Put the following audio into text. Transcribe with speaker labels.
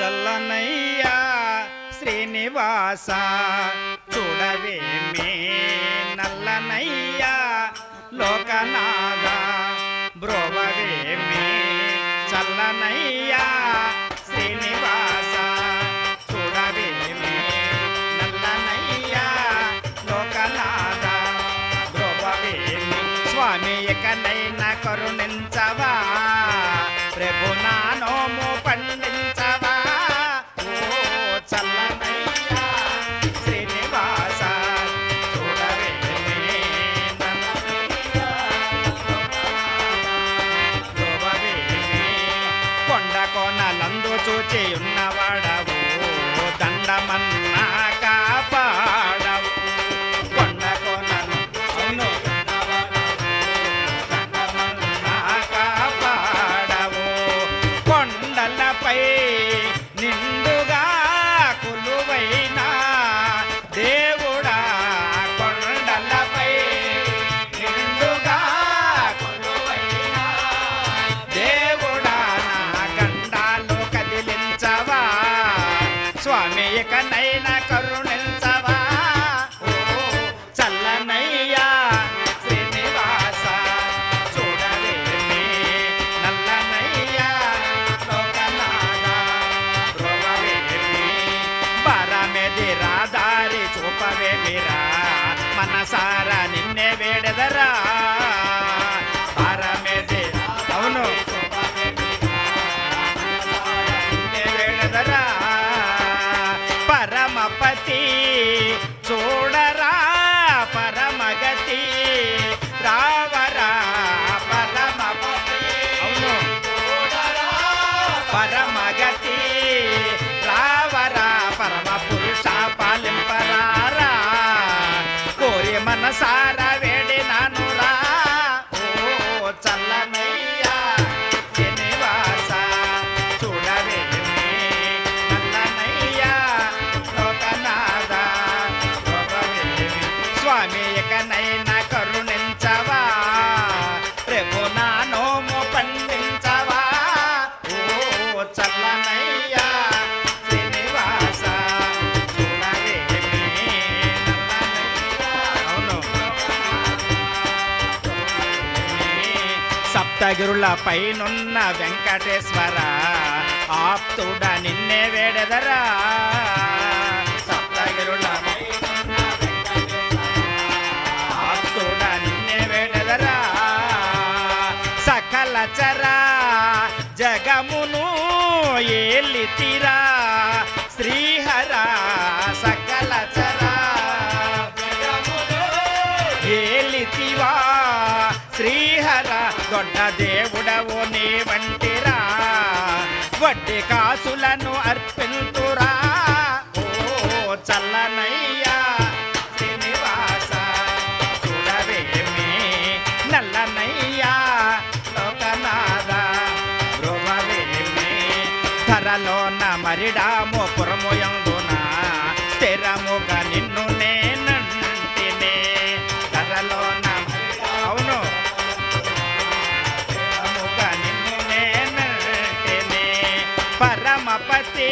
Speaker 1: చల్లనయ్యా శ్రీనివాస చూడవేమే నల్లనయ్యా లోకనాథ బ్రోవవేమే చల్లనయ్యా శ్రీనివాస చూడవేమే నల్లనయ్యా లోకనాథ బ్రోవవేమి స్వామి ఇకనైనా కరుణించవా ప్రభునా మనసారా నిన్నే వేడదరా స్వామి ఇకనైనా కరుణించవా? రేపు నా నోము పండించవా? ఓ చల్లనయ్యా శ్రీనివాస అవును సప్తగిరుల పైనున్న వెంకటేశ్వర ఆప్తుడ నిన్నే వేడెదరా. సప్తగిరుల జగమును ఏలితిరా శ్రీహర సకల చరా. ఏలితివా శ్రీహర దొడ్డ దేవుడవు నీ వంటిరా. వడ్డీ కాసులను అర్పింతురా. ఓ చల్లనై ధరలోన మరిడాము పురముయందున? స్థిరముగా నిన్ను నేనంటినే. ధరలోన అవును. స్థిరముగా నిన్ను నేనంటినే. పరమపతి